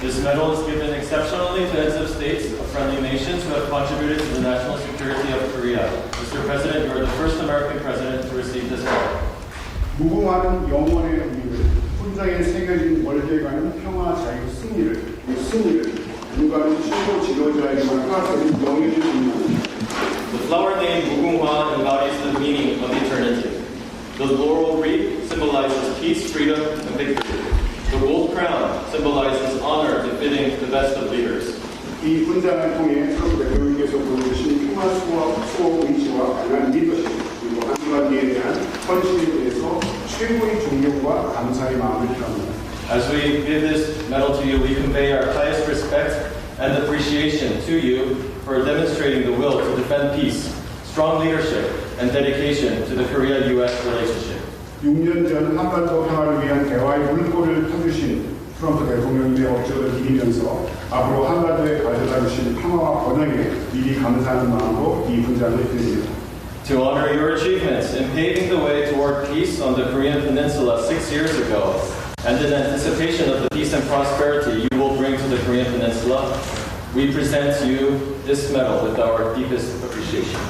This medal is given exceptionally to heads of states of friendly nations who have contributed to the national security of Korea. Mr. President, you are the first American president to receive this medal. 무궁화는 영원의 의미를 훈장에 새겨진 월계관은 평화 자유 승리를 이 승리를 누가는 최고 지도자에게만 하나되는 명예를 입는 The flower name Mugunghwa embodies the meaning of eternity. The laurel wreath symbolizes peace, freedom, and victory. The gold crown symbolizes honor befitting the best of leaders. 이 훈장을 통해 트럼프 대통령께서 보여주신 평화 수호, 수호 의지와 강한 리더십 그리고 한반도에 대한 헌신에 대해서 최고의 존경과 감사의 마음을 표합니다. As we give this medal to you, we convey our highest respect and appreciation to you for demonstrating the will to defend peace, strong leadership, and dedication to the Korea-U.S. relationship. 6년 전 한반도 평화를 위한 대화의 물꼬를 펴주신 트럼프 대통령님의 업적을 이기면서 앞으로 한반도에 가져다 주신 평화와 번영에 미리 감사하는 마음으로 이 훈장을 드립니다. To honor your achievements in paving the way toward peace on the Korean Peninsula six years ago, and in anticipation of the peace and prosperity you will bring to the Korean Peninsula, we present to you this medal with our deepest appreciation.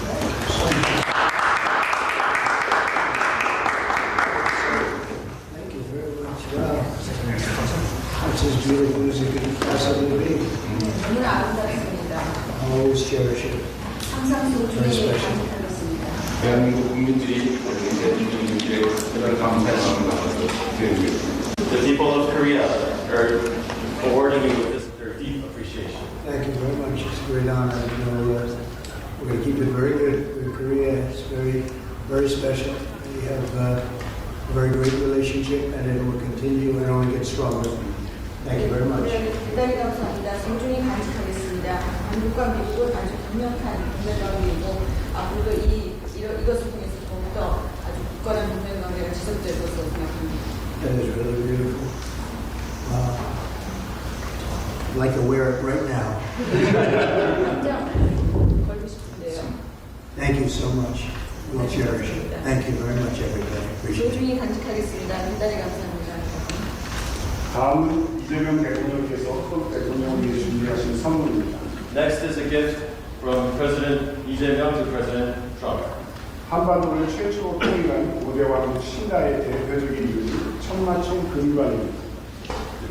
That's as beautiful as it could possibly be. 너무나 아름답습니다. Always cherish it. 항상 소중히 간직하겠습니다. 대한민국 국민들이 이제 국민들의 그런 감사의 마음을 나눠서 드립니다. The people of Korea are awarding you with this, their deep appreciation. Thank you very much. It's a great honor. You know, uh, we're going to keep it very good. with Korea It's very, very special. We have uh, a very great relationship, and it will continue and only get stronger. Thank you very much. 대단히 감사합니다. 소중히 간직하겠습니다. 한국과 미국은 아주 강력한 동맹관계이고 앞으로도 이 이러, 이것을 통해서 더욱더 아주 굳건한 동맹관계가 지속될 것으로 생각합니다. That is really beautiful. Wow. I'd like to wear it right now. 당장 걸고 싶은데요. Thank you so much. We'll cherish it. Thank you very much, everybody. Appreciate it. 소중히 간직하겠습니다. 대단히 감사합니다. 다음은 이재명 대통령께서 트럼프 대통령을 위해 준비하신 선물입니다. Next is a gift from President Lee Jae-myung to President Trump. 한반도를 최초로 통일한 고대왕 신라의 대표적인 이름이 천마총 금관입니다.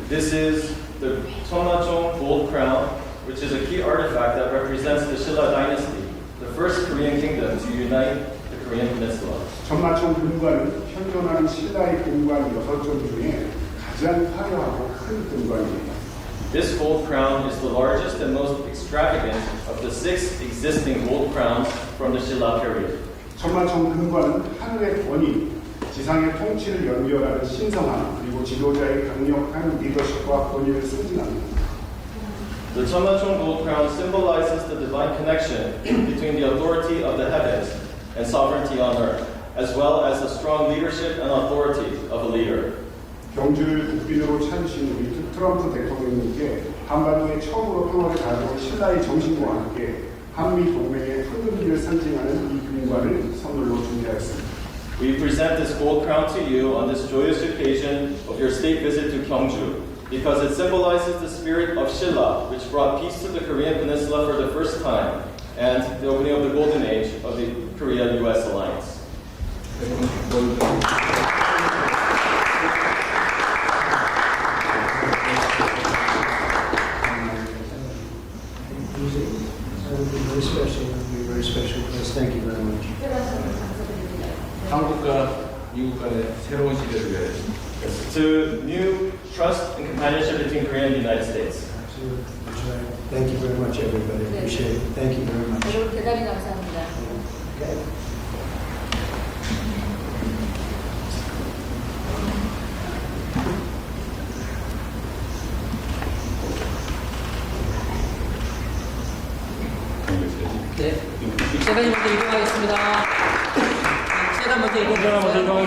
This is the Cheonmachong Gold Crown, which is a key artifact that represents the Shilla dynasty, the first Korean kingdom to unite the Korean peninsula. 천마총 금관은 현존하는 신라의 금관 여섯 종 중에 가장 화려하고 큰 금관입니다. This gold crown is the largest and most extravagant of the six existing gold crowns from the Shilla period. 천마총 금관은 하늘의 권위, 지상의 통치를 연결하는 신성함, 그리고 지도자의 강력한 리더십과 권위를 승진합니다. The Cheonmachong Gold Crown symbolizes the divine connection between the authority of the heavens and sovereignty on earth, as well as the strong leadership and authority of a leader. 경주를 국빈으로 찾으신 우리 트럼프 대통령님께 한반도에 처음으로 평화를 가져온 신라의 정신과 함께 한미 동맹의 황금기를 상징하는 이 금관을 선물로 준비하였습니다. We present this gold crown to you on this joyous occasion of your state visit to Gyeongju because it symbolizes the spirit of Shilla, which brought peace to the Korean peninsula for the first time, and the opening of the golden age of the Korea-U.S. alliance. special for us. Thank you very much. 특별한 선물 감사드립니다. 한국과 미국 간의 새로운 시대를 위해 To new trust and companionship between Korea and the United States. Absolutely. That's right. Thank you very much, everybody. Appreciate it. Thank you very much. 여러분 대단히 감사합니다. Okay. 네. 세단이 먼저 이동하겠습니다. 네, 이동. 먼저 이동하겠습니다.